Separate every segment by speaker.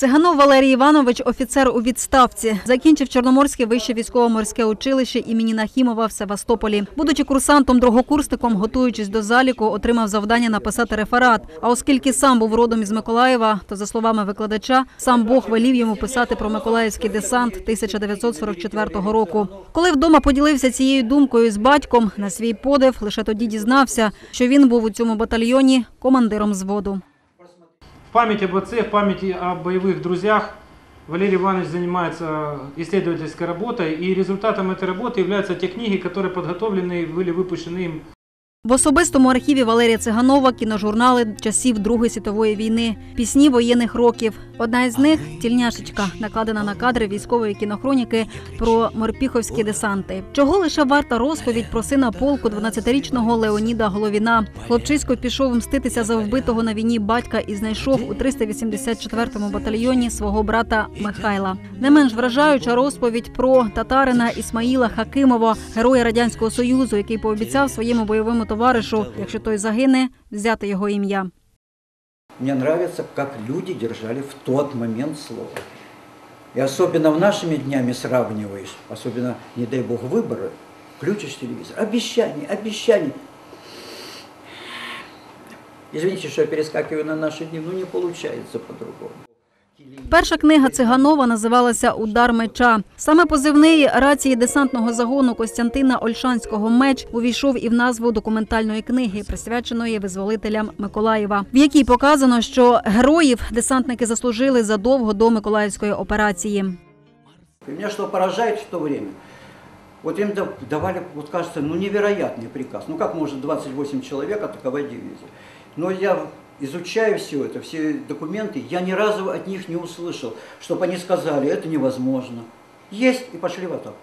Speaker 1: Циганов Валерій Іванович, офіцер у відставці, закінчив Чорноморське вище військово-морське училище імені Нахімова в Севастополі. Будучи курсантом-другокурсником, готуючись до заліку, отримав завдання написати реферат. А оскільки сам був родом із Миколаєва, то за словами викладача, сам Бог велів йому писати про Миколаївський десант 1944 року. Коли вдома поділився цією думкою з батьком, на свій подив лише тоді дізнався, що він був у цьому батальйоні командиром зводу.
Speaker 2: В память об отце, в память о боевых друзьях Валерий Иванович занимается исследовательской работой, и результатом этой работы являются те книги, которые подготовлены и были выпущены им
Speaker 1: в особистому архіві Валерія Циганова кіножурнали часів Другої світової війни, пісні воєнних років. Одна із них тільняшечка, накладена на кадри військової кінохроніки про морпіховські десанти. Чого лише варта розповідь про сина полку 12-річного Леоніда Головіна. Хлопчисько пішов мститися за вбитого на війні батька і знайшов у 384-му батальйоні свого брата Михайла. Не менш вражаюча розповідь про татарина Ісмаїла Хакимова, героя радянського союзу, який пообіцяв своєму бойовому товаришу, якщо той загине, взяти його ім'я.
Speaker 3: Мне нравится, как люди держали в тот момент слово. И особенно в нашими днями сравниваешь, особенно, не дай бог, выборы, включишь телевизор, обещания, обещания. Извините, что я перескакиваю на наши дни, но не получается по-другому.
Speaker 1: Перша книга Циганова називалася Удар меча. Саме позивний рації десантного загону Костянтина Ольшанського меч увійшов і в назву документальної книги, присвяченої визволителям Миколаєва, в якій показано, що героїв десантники заслужили задовго до Миколаївської операції.
Speaker 3: Меня что поражает в то время, вот им да- давали, вот кажется, ну невероятный приказ. Ну как может 28 человек атаковать дивизию? Но я изучаю все это, все документы, я ни разу от них не услышал, чтобы они сказали, это невозможно. Есть и пошли в атаку.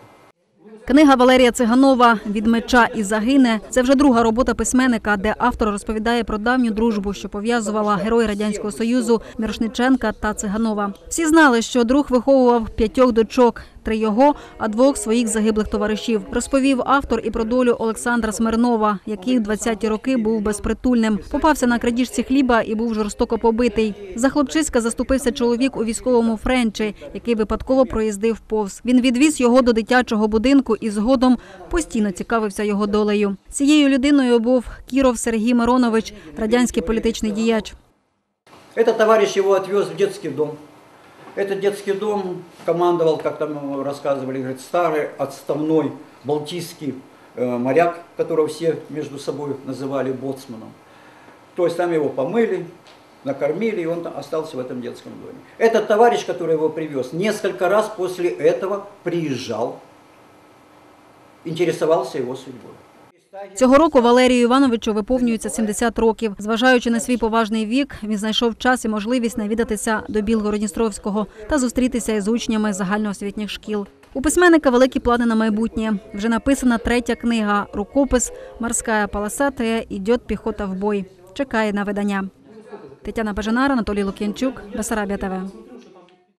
Speaker 1: Книга Валерія Циганова Від меча і загине це вже друга робота письменника, де автор розповідає про давню дружбу, що пов'язувала герої радянського союзу Мірошниченка та Циганова. Всі знали, що друг виховував п'ятьох дочок. Три його, а двох своїх загиблих товаришів. Розповів автор і про долю Олександра Смирнова, який в 20-ті роки був безпритульним. Попався на крадіжці хліба і був жорстоко побитий. За хлопчиська заступився чоловік у військовому френчі, який випадково проїздив повз. Він відвіз його до дитячого будинку і згодом постійно цікавився його долею. Цією людиною був Кіров Сергій Миронович, радянський політичний діяч.
Speaker 3: Этот товарищ его отвез в детский дом. Этот детский дом командовал, как там рассказывали, говорит, старый отставной балтийский э, моряк, которого все между собой называли боцманом. То есть там его помыли, накормили, и он там остался в этом детском доме. Этот товарищ, который его привез, несколько раз после этого приезжал, интересовался его судьбой.
Speaker 1: Цього року Валерію Івановичу виповнюється 70 років. Зважаючи на свій поважний вік, він знайшов час і можливість навідатися до Білгородністровського та зустрітися із учнями загальноосвітніх шкіл. У письменника великі плани на майбутнє. Вже написана третя книга Рукопис Морська полосатая ідет піхота в бой. Чекає на видання. Тетяна Бажанара, Анатолій Лук'янчук, Бесарабія ТВ.